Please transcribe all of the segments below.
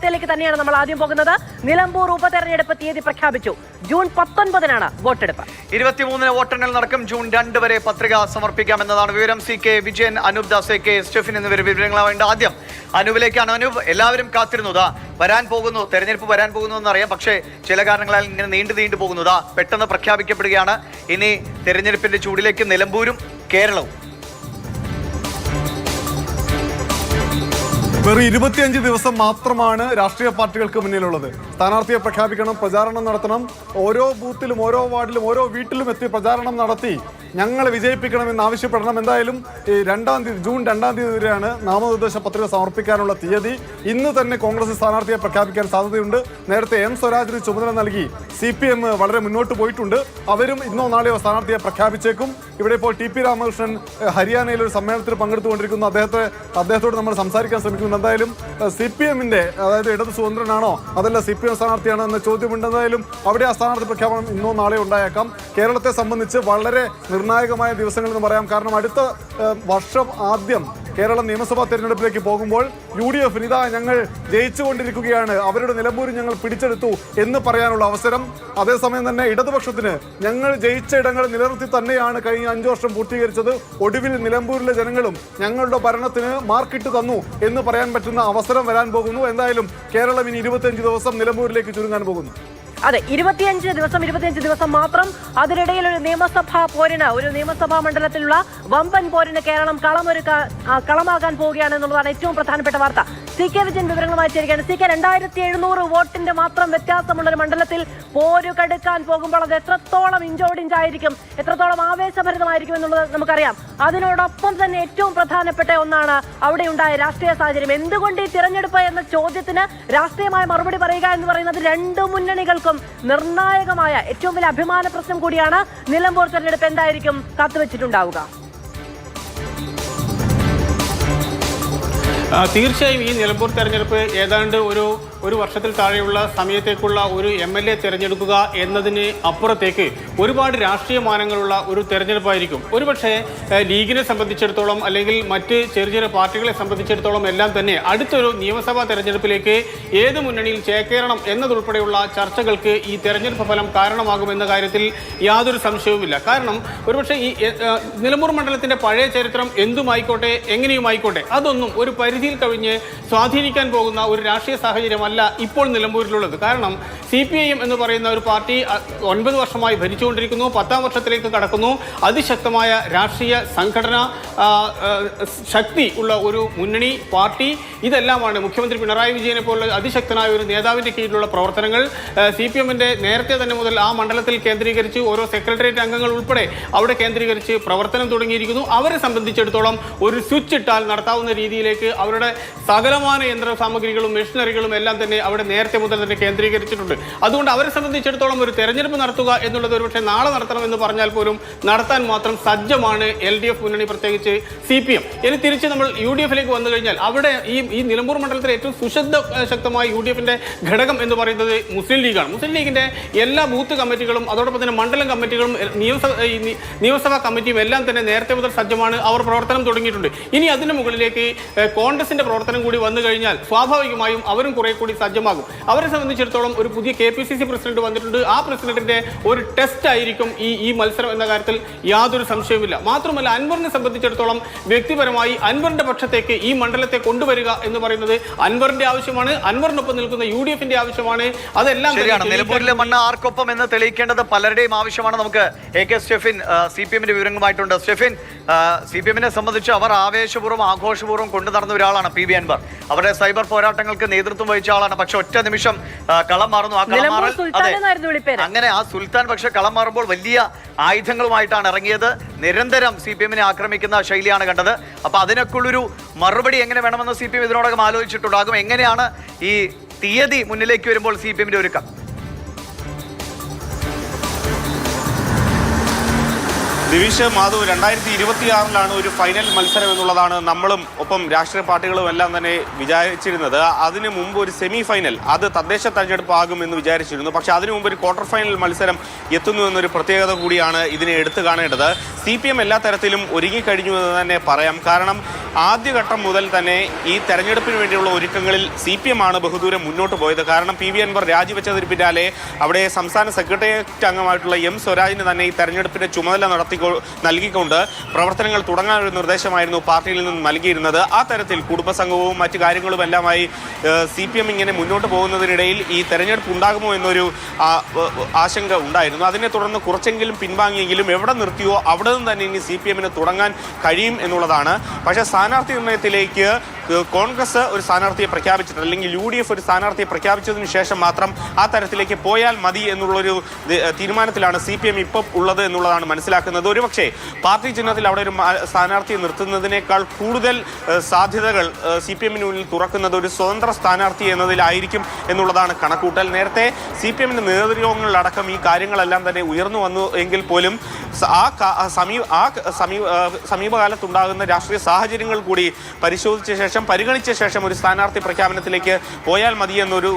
വാർത്തയിലേക്ക് തന്നെയാണ് നമ്മൾ ആദ്യം പോകുന്നത്. നിലമ്പൂർ ഉപതെരഞ്ഞെടുപ്പ് തീയതി പ്രഖ്യാപിച്ചു. ജൂൺ പത്തൊൻപതിനാണ് വോട്ടെടുപ്പ്. ഇരുപത്തിമൂന്നിന് വോട്ടെണ്ണൽ നടക്കും. ജൂൺ രണ്ട് വരെ പത്രിക സമർപ്പിക്കാം എന്നതാണ് വിവരം. C K Vijayan Anoop Das K Stefin എന്നിവർ വിവരങ്ങളാവേണ്ട ആദ്യം. അനൂപിലേക്കാണ് അനൂപ്. എല്ലാവരും കാത്തിരുന്നതാ വരാൻ പോകുന്നു. തെരഞ്ഞെടുപ്പ് വരാൻ പോകുന്നു എന്നറിയാം പക്ഷേ ചില കാരണങ്ങളാൽ ഇങ്ങനെ നീണ്ടു നീണ്ടു പോകുന്നതാ പെട്ടെന്ന് പ്രഖ്യാപിക്കപ്പെടുകയാണ്. ഇനി തെരഞ്ഞെടുപ്പിന്റെ ചൂടിലേക്ക് നിലമ്പൂരും കേരളവും. വെറും ഇരുപത്തിയഞ്ച് ദിവസം മാത്രമാണ് രാഷ്ട്രീയ പാർട്ടികൾക്ക് മുന്നിലുള്ളത്. സ്ഥാനാർത്ഥിയെ പ്രഖ്യാപിക്കണം പ്രചാരണം നടത്തണം. ഓരോ ബൂത്തിലും ഓരോ വാർഡിലും ഓരോ വീട്ടിലും എത്തി പ്രചാരണം നടത്തി ഞങ്ങളെ വിജയിപ്പിക്കണമെന്ന് ആവശ്യപ്പെടണം. എന്തായാലും ഈ രണ്ടാം തീയതി ജൂൺ രണ്ടാം തീയതി വരെയാണ് നാമനിർദ്ദേശ പത്രിക സമർപ്പിക്കാനുള്ള തീയതി. ഇന്ന് തന്നെ കോൺഗ്രസ് സ്ഥാനാർത്ഥിയെ പ്രഖ്യാപിക്കാൻ സാധ്യതയുണ്ട്. നേരത്തെ എം സ്വരാജിന് ചുമതല നൽകി സി വളരെ മുന്നോട്ട് പോയിട്ടുണ്ട്. അവരും ഇന്നോ നാളെയോ സ്ഥാനാർത്ഥിയെ പ്രഖ്യാപിച്ചേക്കും. ഇവിടെ ഇപ്പോൾ ടി പി രാമകൃഷ്ണൻ ഹരിയാനയിൽ ഒരു സമ്മേളനത്തിൽ പങ്കെടുത്തുകൊണ്ടിരിക്കുന്നു. അദ്ദേഹത്തെ അദ്ദേഹത്തോട് നമ്മൾ സംസാരിക്കാൻ ശ്രമിക്കുന്നു. എന്തായാലും സി പി എമ്മിന്റെ അതായത് ഇടത് സ്വതന്ത്രനാണോ അതല്ല സി പി എം സ്ഥാനാർത്ഥിയാണോ എന്ന ചോദ്യമുണ്ട്. എന്തായാലും അവിടെ ആ സ്ഥാനാർത്ഥി പ്രഖ്യാപനം ഇന്നോ നാളെയോ ഉണ്ടായേക്കാം. കേരളത്തെ സംബന്ധിച്ച് വളരെ നിർണായകമായ ദിവസങ്ങൾ എന്ന് പറയാം. കാരണം അടുത്ത വർഷം ആദ്യം കേരള നിയമസഭാ തെരഞ്ഞെടുപ്പിലേക്ക് പോകുമ്പോൾ യു ഡി എഫിന് ഇതാ ഞങ്ങൾ ജയിച്ചുകൊണ്ടിരിക്കുകയാണ്. അവരുടെ നിലമ്പൂരിൽ ഞങ്ങൾ പിടിച്ചെടുത്തു എന്ന് പറയാനുള്ള അവസരം. അതേസമയം തന്നെ ഇടതുപക്ഷത്തിന് ഞങ്ങൾ ജയിച്ച ഇടങ്ങൾ നിലനിർത്തി തന്നെയാണ് കഴിഞ്ഞ അഞ്ചു വർഷം പൂർത്തീകരിച്ചത്. ഒടുവിൽ നിലമ്പൂരിലെ ജനങ്ങളും ഞങ്ങളുടെ ഭരണത്തിന് മാർക്കിട്ട് തന്നു എന്ന് പറയാൻ പറ്റുന്ന അവസരം വരാൻ പോകുന്നു. എന്തായാലും കേരളം ഇനി ഇരുപത്തിയഞ്ച് ദിവസം നിലമ്പൂരിലേക്ക് ചുരുങ്ങാൻ പോകുന്നു. അതെ ഇരുപത്തിയഞ്ച് ദിവസം ഇരുപത്തിയഞ്ച് ദിവസം മാത്രം അതിനിടയിൽ ഒരു നിയമസഭാ പോരിന് ഒരു നിയമസഭാ മണ്ഡലത്തിലുള്ള വമ്പൻ പോരിന് കേരളം കളമൊരു കളമാകാൻ പോവുകയാണ് എന്നുള്ളതാണ് ഏറ്റവും പ്രധാനപ്പെട്ട വാർത്ത. സി കെ വിജയൻ വിവരങ്ങളുമായി ചേരുകയാണ്. സി കെ രണ്ടായിരത്തി എഴുന്നൂറ് വോട്ടിന്റെ മാത്രം വ്യത്യാസമുള്ള ഒരു മണ്ഡലത്തിൽ പോരു കടുക്കാൻ പോകുമ്പോൾ അത് എത്രത്തോളം ഇഞ്ചോടിഞ്ചായിരിക്കും എത്രത്തോളം ആവേശഭരിതമായിരിക്കും എന്നുള്ളത് നമുക്കറിയാം. അതിനോടൊപ്പം തന്നെ ഏറ്റവും പ്രധാനപ്പെട്ട ഒന്നാണ് അവിടെ ഉണ്ടായ രാഷ്ട്രീയ സാഹചര്യം. എന്തുകൊണ്ട് ഈ തിരഞ്ഞെടുപ്പ് എന്ന ചോദ്യത്തിന് രാഷ്ട്രീയമായ മറുപടി പറയുക എന്ന് പറയുന്നത് രണ്ട് മുന്നണികൾക്കും നിർണായകമായ ഏറ്റവും വലിയ അഭിമാന പ്രശ്നം കൂടിയാണ് നിലമ്പൂർ തെരഞ്ഞെടുപ്പ്. എന്തായിരിക്കും? കാത്തുവച്ചിട്ടുണ്ടാവുക. തീർച്ചയായും ഈ നിലമ്പൂർ തെരഞ്ഞെടുപ്പ് ഏതാണ്ട് ഒരു ഒരു വർഷത്തിൽ താഴെയുള്ള സമയത്തേക്കുള്ള ഒരു എം എൽ എ തിരഞ്ഞെടുക്കുക എന്നതിന് അപ്പുറത്തേക്ക് ഒരുപാട് രാഷ്ട്രീയ മാനങ്ങളുള്ള ഒരു തെരഞ്ഞെടുപ്പായിരിക്കും. ഒരുപക്ഷെ ലീഗിനെ സംബന്ധിച്ചിടത്തോളം അല്ലെങ്കിൽ മറ്റ് ചെറിയ ചെറിയ പാർട്ടികളെ സംബന്ധിച്ചിടത്തോളം എല്ലാം തന്നെ അടുത്തൊരു നിയമസഭാ തെരഞ്ഞെടുപ്പിലേക്ക് ഏത് മുന്നണിയിൽ ചേക്കേറണം എന്നതുൾപ്പെടെയുള്ള ചർച്ചകൾക്ക് ഈ തെരഞ്ഞെടുപ്പ് ഫലം കാരണമാകുമെന്ന കാര്യത്തിൽ യാതൊരു സംശയവുമില്ല. കാരണം ഒരുപക്ഷെ ഈ നിലമ്പൂർ മണ്ഡലത്തിന്റെ പഴയ ചരിത്രം എന്തുമായിക്കോട്ടെ എങ്ങനെയുമായിക്കോട്ടെ അതൊന്നും ഒരു പരിധിയിൽ കവിഞ്ഞ് സ്വാധീനിക്കാൻ പോകുന്ന ഒരു രാഷ്ട്രീയ സാഹചര്യമല്ല ഇപ്പോൾ നിലമ്പൂരിലുള്ളത്. കാരണം സി പി ഐ എം എന്ന് പറയുന്ന ഒരു പാർട്ടി ഒൻപത് വർഷമായി ഭരിച്ചുകൊണ്ടിരിക്കുന്നു പത്താം വർഷത്തിലേക്ക് കടക്കുന്നു. അതിശക്തമായ രാഷ്ട്രീയ സംഘടന ശക്തി ഉള്ള ഒരു മുന്നണി പാർട്ടി ഇതെല്ലാമാണ് മുഖ്യമന്ത്രി പിണറായി വിജയനെ പോലുള്ള അതിശക്തനായ ഒരു നേതാവിന്റെ കീഴിലുള്ള പ്രവർത്തനങ്ങൾ. സി പി എമ്മിന്റെ നേരത്തെ തന്നെ മുതൽ ആ മണ്ഡലത്തിൽ കേന്ദ്രീകരിച്ച് ഓരോ സെക്രട്ടേറിയറ്റ് അംഗങ്ങൾ ഉൾപ്പെടെ അവിടെ കേന്ദ്രീകരിച്ച് പ്രവർത്തനം തുടങ്ങിയിരിക്കുന്നു. അവരെ സംബന്ധിച്ചിടത്തോളം ഒരു സ്വിച്ച് ഇട്ടാൽ നടത്താവുന്ന രീതിയിലേക്ക് അവരുടെ സകലമാന യന്ത്ര സാമഗ്രികളും മെഷീനറികളും എല്ലാം തന്നെ അവിടെ നേരത്തെ മുതൽ തന്നെ കേന്ദ്രീകരിച്ചിട്ടുണ്ട്. അതുകൊണ്ട് അവരെ സംബന്ധിച്ചിടത്തോളം ഒരു തെരഞ്ഞെടുപ്പ് നടത്തുക എന്നുള്ളത് ഒരുപക്ഷെ നാളെ നടത്തണം എന്ന് പറഞ്ഞാൽ പോലും നടത്താൻ മാത്രം സജ്ജമാണ് എൽ ഡി എഫ് മുന്നണി പ്രത്യേകിച്ച് സി പി എം ഇനി തിരിച്ച് നമ്മൾ യു ഡി എഫിലേക്ക് വന്നു കഴിഞ്ഞാൽ അവിടെ ഈ ഈ നിലമ്പൂർ മണ്ഡലത്തിലെ ഏറ്റവും സുശബ്ദ ശക്തമായ യു ഡി എഫിന്റെ ഘടകം എന്ന് പറയുന്നത് മുസ്ലിം ലീഗാണ്. മുസ്ലിം ലീഗിന്റെ എല്ലാ ബൂത്ത് കമ്മിറ്റികളും അതോടൊപ്പം തന്നെ മണ്ഡലം കമ്മിറ്റികളും നിയമസഭ നിയമസഭാ കമ്മിറ്റിയും എല്ലാം തന്നെ നേരത്തെ മുതൽ സജ്ജമാണ്. അവർ പ്രവർത്തനം തുടങ്ങിയിട്ടുണ്ട്. ഇനി അതിന് മുകളിലേക്ക് ഏഹ്, കോൺഗ്രസിന്റെ പ്രവർത്തനം കൂടി വന്നു കഴിഞ്ഞാൽ സ്വാഭാവികമായും അവരും കുറെ കൂടി സജ്ജമാകും. അവരെ സംബന്ധിച്ചിടത്തോളം ഒരു പുതിയ K P C C president വന്നിട്ടുണ്ട്. ആ പ്രസിഡന്റിന്റെ ഒരു ടെസ്റ്റ് ആയിരിക്കും ഈ ഈ മത്സരം എന്ന കാര്യത്തിൽ യാതൊരു സംശയവുമില്ല. മാത്രമല്ല അൻവറിനെ സംബന്ധിച്ചിടത്തോളം വ്യക്തിപരമായി അൻവറിന്റെ പക്ഷത്തേക്ക് ഈ മണ്ഡലത്തെ കൊണ്ടുവരിക എന്ന് പറയുന്നത് അൻവറിന്റെ ആവശ്യമാണ്. അൻവറിനൊപ്പം നിൽക്കുന്ന യു ഡി എഫിന്റെ ആവശ്യമാണ്. അതെല്ലാം ശരിയാണ്. നിലമ്പൂരിലെ മണ്ണ് ആർക്കൊപ്പം എന്ന് തെളിയിക്കേണ്ടത് പലരുടെയും ആവശ്യമാണ്. നമുക്ക് A K Stefin C P എമ്മിന്റെ വിവരങ്ങളുമായിട്ടുണ്ട്. സ്റ്റെഫിൻ സി പി എമ്മിനെ സംബന്ധിച്ച് അവർ ആവേശപൂർവം ആഘോഷപൂർവം കൊണ്ടു നടന്ന ഒരാളാണ് പി വി അൻവർ. അവരുടെ സൈബർ പോരാട്ടങ്ങൾക്ക് നേതൃത്വം വഹിച്ച ആളാണ്. പക്ഷെ ഒറ്റ നിമിഷം കളം മാറുന്നു. ആ കളം മാറി മാറൽ അതെ. അങ്ങനെ ആ സുൽത്താൻ പക്ഷെ കളം മാറുമ്പോൾ വലിയ ആയുധങ്ങളുമായിട്ടാണ് ഇറങ്ങിയത്. നിരന്തരം സി പി എമ്മിനെ ആക്രമിക്കുന്ന ശൈലിയാണ് കണ്ടത്. അപ്പൊ അതിനൊക്കെയുള്ളൊരു മറുപടി എങ്ങനെ വേണമെന്ന് സി പി എം ഇതിനോടകം ആലോചിച്ചിട്ടുണ്ടാകും. എങ്ങനെയാണ് ഈ തീയതി മുന്നിലേക്ക് വരുമ്പോൾ സി പി എമ്മിന്റെ ഒരുക്കം? ദിവിഷ് മാധവ് രണ്ടായിരത്തി ഇരുപത്തിയാറിലാണ് ഒരു ഫൈനൽ മത്സരം എന്നുള്ളതാണ് നമ്മളും ഒപ്പം രാഷ്ട്രീയ പാർട്ടികളും എല്ലാം തന്നെ വിചാരിച്ചിരുന്നത്. അതിന് മുമ്പ് ഒരു സെമി ഫൈനൽ അത് തദ്ദേശ തെരഞ്ഞെടുപ്പ് ആകുമെന്ന് വിചാരിച്ചിരുന്നു. പക്ഷേ അതിനു മുമ്പ് ഒരു ക്വാർട്ടർ ഫൈനൽ മത്സരം എത്തുന്നു എന്നൊരു പ്രത്യേകത കൂടിയാണ് ഇതിനെ എടുത്തു കാണേണ്ടത്. സി പി എം എല്ലാ തരത്തിലും ഒരുങ്ങിക്കഴിഞ്ഞു എന്ന് തന്നെ പറയാം. കാരണം ആദ്യഘട്ടം മുതൽ തന്നെ ഈ തെരഞ്ഞെടുപ്പിന് വേണ്ടിയുള്ള ഒരുക്കങ്ങളിൽ സി പി എം ആണ് ബഹുദൂരം മുന്നോട്ട് പോയത്. കാരണം പി വി അൻവർ രാജിവെച്ചതിന് പിന്നാലെ അവിടെ സംസ്ഥാന സെക്രട്ടേറിയറ്റ് അംഗമായിട്ടുള്ള എം സ്വരാജിന് തന്നെ ഈ തെരഞ്ഞെടുപ്പിന്റെ ചുമതല നടത്തി നൽകിക്കൊണ്ട് പ്രവർത്തനങ്ങൾ തുടങ്ങാനൊരു നിർദ്ദേശമായിരുന്നു പാർട്ടിയിൽ നിന്ന് നൽകിയിരുന്നത്. ആ തരത്തിൽ കുടുംബസംഘവും മറ്റു കാര്യങ്ങളും എല്ലാമായി സി പി എം ഇങ്ങനെ മുന്നോട്ട് പോകുന്നതിനിടയിൽ ഈ തെരഞ്ഞെടുപ്പ് ഉണ്ടാകുമോ എന്നൊരു ആശങ്ക ഉണ്ടായിരുന്നു. അതിനെ തുടർന്ന് കുറച്ചെങ്കിലും പിൻവാങ്ങിയെങ്കിലും എവിടെ നിർത്തിയോ അവിടെ നിന്ന് തന്നെ ഇനി സി പി എമ്മിന് തുടങ്ങാൻ കഴിയും എന്നുള്ളതാണ്. പക്ഷേ സ്ഥാനാർത്ഥി നിർണയത്തിലേക്ക് കോൺഗ്രസ് ഒരു സ്ഥാനാർത്ഥിയെ പ്രഖ്യാപിച്ചിട്ട് അല്ലെങ്കിൽ യു ഡി എഫ് ഒരു സ്ഥാനാർത്ഥിയെ പ്രഖ്യാപിച്ചതിന് ശേഷം മാത്രം ആ തരത്തിലേക്ക് പോയാൽ മതി എന്നുള്ളൊരു തീരുമാനത്തിലാണ് സി പി എം ഇപ്പം ഉള്ളത് എന്നുള്ളതാണ് മനസ്സിലാക്കുന്നത്. ഒരുപക്ഷെ പാർട്ടി ചിഹ്നത്തിൽ അവിടെ ഒരു സ്ഥാനാർത്ഥിയെ നിർത്തുന്നതിനേക്കാൾ കൂടുതൽ സാധ്യതകൾ സി പി എമ്മിന് മുന്നിൽ തുറക്കുന്നത് ഒരു സ്വതന്ത്ര സ്ഥാനാർത്ഥി എന്നതിലായിരിക്കും എന്നുള്ളതാണ് കണക്കൂട്ടൽ. നേരത്തെ സി പി എമ്മിന്റെ നേതൃയോഗങ്ങളിലടക്കം ഈ കാര്യങ്ങളെല്ലാം തന്നെ ഉയർന്നു വന്നു എങ്കിൽ പോലും ആ സമീപ ആ സമീപ സമീപകാലത്തുണ്ടാകുന്ന രാഷ്ട്രീയ സാഹചര്യങ്ങൾ കൂടി പരിശോധിച്ച ശേഷം പരിഗണിച്ച ശേഷം ഒരു സ്ഥാനാർത്ഥി പ്രഖ്യാപനത്തിലേക്ക് പോയാൽ മതി എന്നൊരു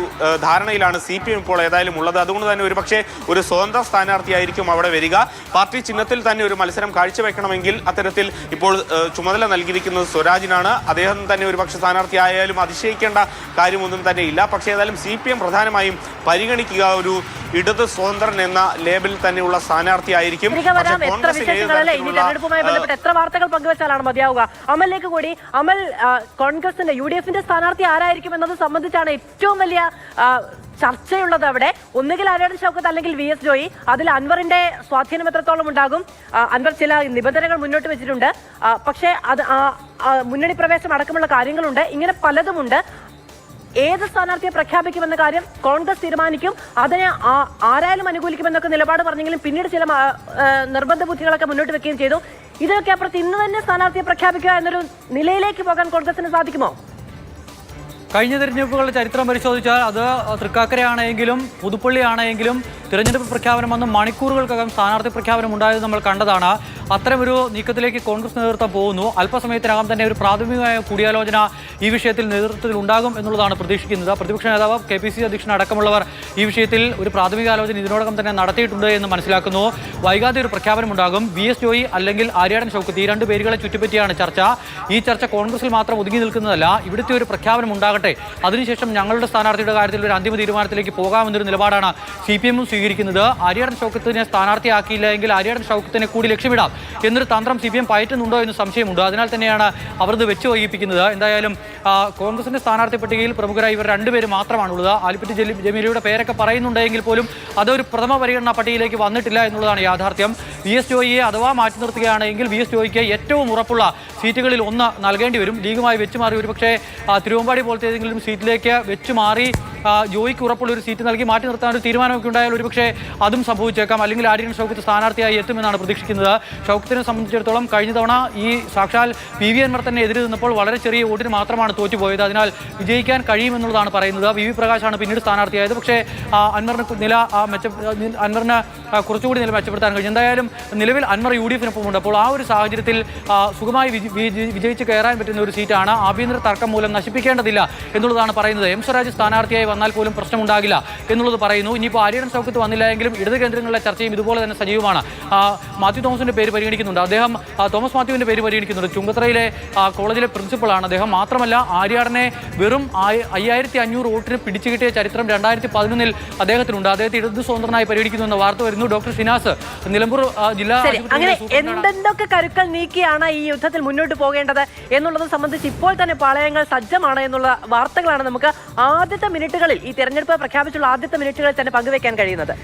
ധാരണയിലാണ് സി പി എം ഇപ്പോൾ ഏതായാലും ഉള്ളത്. അതുകൊണ്ട് തന്നെ ഒരു പക്ഷേ ഒരു സ്വതന്ത്ര സ്ഥാനാർത്ഥിയായിരിക്കും അവിടെ വരിക. പാർട്ടി ചിഹ്നത്തിൽ തന്നെ ഒരു മത്സരം കാഴ്ചവെക്കണമെങ്കിൽ അത്തരത്തിൽ ഇപ്പോൾ ചുമതല നൽകിയിരിക്കുന്നത് സ്വരാജിനാണ്. അദ്ദേഹം തന്നെ ഒരു പക്ഷേ സ്ഥാനാർത്ഥിയായാലും അതിശയിക്കേണ്ട കാര്യമൊന്നും തന്നെ ഇല്ല. പക്ഷേ ഏതായാലും സി പി എം പ്രധാനമായും പരിഗണിക്കുക ഒരു ഇടത് സ്വതന്ത്രൻ എന്ന ലേബിൽ തന്നെയുള്ള സ്ഥാനാർത്ഥിയായിരിക്കും തരത്തിലുള്ള, ബന്ധപ്പെട്ട് എത്ര വാർത്തകൾ പങ്കുവച്ചാലാണ് മതിയാവുക? അമലിലേക്ക് കൂടി. അമൽ കോൺഗ്രസിന്റെ യു ഡി എഫിന്റെ സ്ഥാനാർത്ഥി ആരായിരിക്കും എന്നത് സംബന്ധിച്ചാണ് ഏറ്റവും വലിയ ചർച്ചയുള്ളത് അവിടെ. ഒന്നുകിൽ ആര്യാടൻ ഷൗക്കത്ത് അല്ലെങ്കിൽ വി എസ് ജോയി. അതിൽ അൻവറിന്റെ സ്വാധീനം എത്രത്തോളം ഉണ്ടാകും? അൻവർ ചില നിബന്ധനകൾ മുന്നോട്ട് വെച്ചിട്ടുണ്ട്. പക്ഷെ അത് മുന്നണി പ്രവേശം അടക്കമുള്ള കാര്യങ്ങളുണ്ട്. ഇങ്ങനെ പലതുമുണ്ട്. ഏത് സ്ഥാനാർത്ഥിയെ പ്രഖ്യാപിക്കുമെന്ന കാര്യം കോൺഗ്രസ് തീരുമാനിക്കും. അതിനെ ആരായാലും അനുകൂലിക്കുമെന്നൊക്കെ നിലപാട് പറഞ്ഞെങ്കിലും പിന്നീട് ചില നിർബന്ധ ബുദ്ധികളൊക്കെ മുന്നോട്ട് വെക്കുകയും ചെയ്തു. ഇതൊക്കെ അപ്പുറത്ത് ഇന്ന് തന്നെ സ്ഥാനാർത്ഥിയെ പ്രഖ്യാപിക്കുക എന്നൊരു നിലയിലേക്ക് പോകാൻ കോൺഗ്രസിന് സാധിക്കുമോ? കഴിഞ്ഞ തിരഞ്ഞെടുപ്പുകളുടെ ചരിത്രം പരിശോധിച്ചാൽ അത് തൃക്കാക്കരയാണെങ്കിലും പുതുപ്പള്ളി ആണെങ്കിലും തിരഞ്ഞെടുപ്പ് പ്രഖ്യാപനം വന്ന്. മണിക്കൂറുകൾക്കകം സ്ഥാനാർത്ഥി പ്രഖ്യാപനം ഉണ്ടായത് നമ്മൾ കണ്ടതാണ്. അത്തരമൊരു നീക്കത്തിലേക്ക് കോൺഗ്രസ് നേതൃത്വം പോകുന്നു. അല്പസമയത്തിനകം തന്നെ ഒരു പ്രാഥമികമായ കൂടിയാലോചന ഈ വിഷയത്തിൽ നേതൃത്വത്തിൽ ഉണ്ടാകും എന്നുള്ളതാണ് പ്രതീക്ഷിക്കുന്നത്. പ്രതിപക്ഷ നേതാവ് കെ പി സി അധ്യക്ഷൻ അടക്കമുള്ളവർ ഈ വിഷയത്തിൽ ഒരു പ്രാഥമിക ആലോചന ഇതിനോടകം തന്നെ നടത്തിയിട്ടുണ്ട് എന്ന് മനസ്സിലാക്കുന്നു. വൈകാതെ ഒരു പ്രഖ്യാപനം ഉണ്ടാകും. വി എസ് ജോയി അല്ലെങ്കിൽ ആര്യാടൻ ചൗക്കത്തി ഈ രണ്ട് പേരുകളെ ചുറ്റിപ്പറ്റിയാണ് ചർച്ച. ഈ ചർച്ച കോൺഗ്രസിൽ മാത്രം ഒതുങ്ങി നിൽക്കുന്നതല്ല ഇവിടുത്തെ ഒരു പ്രഖ്യാപനം ഉണ്ടാകട്ടെ. അതിനുശേഷം ഞങ്ങളുടെ സ്ഥാനാർത്ഥിയുടെ കാര്യത്തിൽ ഒരു അന്തിമ തീരുമാനത്തിലേക്ക് പോകാമെന്നൊരു നിലപാടാണ് സി പി എമ്മും സ്വീകരിക്കുന്നത്. അരിയടൻ ഷൗക്കത്തിനെ സ്ഥാനാർത്ഥിയാക്കിയില്ല എങ്കിൽ അരിയടൻ ഷൗക്കത്തിനെ കൂടി ലക്ഷ്യമിടാം. എന്നൊരു തന്ത്രം സി പി എം പയറ്റുന്നുണ്ടോ എന്ന് സംശയമുണ്ട്. അതിനാൽ തന്നെയാണ് അവർ ഇത് വെച്ച് വൈകിപ്പിക്കുന്നത് എന്തായാലും കോൺഗ്രസിന്റെ സ്ഥാനാർത്ഥി പട്ടികയിൽ പ്രമുഖരായി ഇവർ രണ്ടുപേര് മാത്രമാണുള്ളത്. ആലിപ്പറ്റി ജമീലയുടെ പേരൊക്കെ പറയുന്നുണ്ടെങ്കിൽ പോലും അതൊരു പ്രഥമ പരിഗണനാ പട്ടികയിലേക്ക് വന്നിട്ടില്ല എന്നുള്ളതാണ് യാഥാർത്ഥ്യം. വി എസ് ജോയിയെ അഥവാ മാറ്റി നിർത്തുകയാണെങ്കിൽ വി എസ് ജോയിക്ക് ഏറ്റവും ഉറപ്പുള്ള സീറ്റുകളിൽ ഒന്ന് നൽകേണ്ടി വരും. ലീഗുമായി വെച്ച് മാറി ഒരുപക്ഷെ തിരുവമ്പാടി പോലത്തെ ഏതെങ്കിലും സീറ്റിലേക്ക് വെച്ച് മാറി ജോയിക്ക് ഉറപ്പുള്ള ഒരു സീറ്റ് നൽകി മാറ്റി നിർത്താൻ ഒരു തീരുമാനമൊക്കെ ഉണ്ടായാൽ ഒരുപക്ഷെ അതും സംഭവിച്ചേക്കാം. അല്ലെങ്കിൽ ആര്യൻ ഷൗക്കത്ത് സ്ഥാനാർത്ഥിയായി എത്തുമെന്നാണ് പ്രതീക്ഷിക്കുന്നത്. ഷൗക്കത്തിനെ സംബന്ധിച്ചിടത്തോളം കഴിഞ്ഞ തവണ ഈ സാക്ഷാൽ പി വി അൻവർ തന്നെ എതിരെ നിന്നപ്പോൾ വളരെ ചെറിയ വോട്ടിന് മാത്രമാണ് തോറ്റുപോയത്. അതിനാൽ വിജയിക്കാൻ കഴിയുമെന്നുള്ളതാണ് പറയുന്നത്. വി വി പ്രകാശാണ് പിന്നീട് സ്ഥാനാർത്ഥിയായത്. പക്ഷേ അൻവറിന് നില മെച്ച അൻവറിന് കുറച്ചുകൂടി നില മെച്ചപ്പെടുത്താൻ കഴിഞ്ഞു. എന്തായാലും നിലവിൽ അൻവർ യു ഡി എഫിനൊപ്പമുണ്ട് അപ്പോൾ ആ ഒരു സാഹചര്യത്തിൽ സുഖമായി വിജ- വിജ- വിജയിച്ച് കയറാൻ പറ്റുന്ന ഒരു സീറ്റാണ് ആഭ്യന്തര തർക്കം മൂലം നശിപ്പിക്കേണ്ടതില്ല എന്നുള്ളതാണ് പറയുന്നത്. എം സ്വരാജ് സ്ഥാനാർത്ഥിയായി വന്നാൽ പോലും പ്രശ്നമുണ്ടാകില്ല എന്നുള്ളത് പറയുന്നു. ഇനിയിപ്പോൾ ആര്യടൻ സൗഖ്യത്ത് വന്നില്ല എങ്കിലും ഇടത് കേന്ദ്രങ്ങളിലെ ചർച്ചയും ഇതുപോലെ തന്നെ സജീവമാണ്. മാത്യു തോമസിന്റെ പേര് പരിഗണിക്കുന്നുണ്ട്. അദ്ദേഹം തോമസ് മാത്യുവിന്റെ പേര് പരിഗണിക്കുന്നുണ്ട്. ചുങ്കത്തറയിലെ കോളേജിലെ പ്രിൻസിപ്പളാണ് അദ്ദേഹം. മാത്രമല്ല ആര്യാടനെ വെറും അയ്യായിരത്തി അഞ്ഞൂറ് വോട്ടിന് പിടിച്ചു കിട്ടിയ ചരിത്രം രണ്ടായിരത്തി പതിനൊന്നിൽ അദ്ദേഹത്തിനുണ്ട്. അദ്ദേഹത്തെ ഇടത് സ്വതന്ത്രനായി പരിഗണിക്കുന്നു എന്ന വാർത്ത വരുന്നു. ഡോക്ടർ ഷിനാസ് നിലമ്പൂർ ജില്ലാ അങ്ങനെ എന്തെന്തൊക്കെ കരുക്കൾ നീക്കിയാണ് ഈ യുദ്ധത്തിൽ മുന്നോട്ട് പോകേണ്ടത് എന്നുള്ളത് സംബന്ധിച്ച് ഇപ്പോൾ തന്നെ പാളയങ്ങൾ സജ്ജമാണ് എന്നുള്ള വാർത്തകളാണ് നമുക്ക് ആദ്യത്തെ മിനിറ്റുകളിൽ ഈ തെരഞ്ഞെടുപ്പ് പ്രഖ്യാപിച്ചുള്ള ആദ്യത്തെ മിനിറ്റുകളിൽ തന്നെ പങ്കുവെക്കാൻ കഴിയുന്നത്.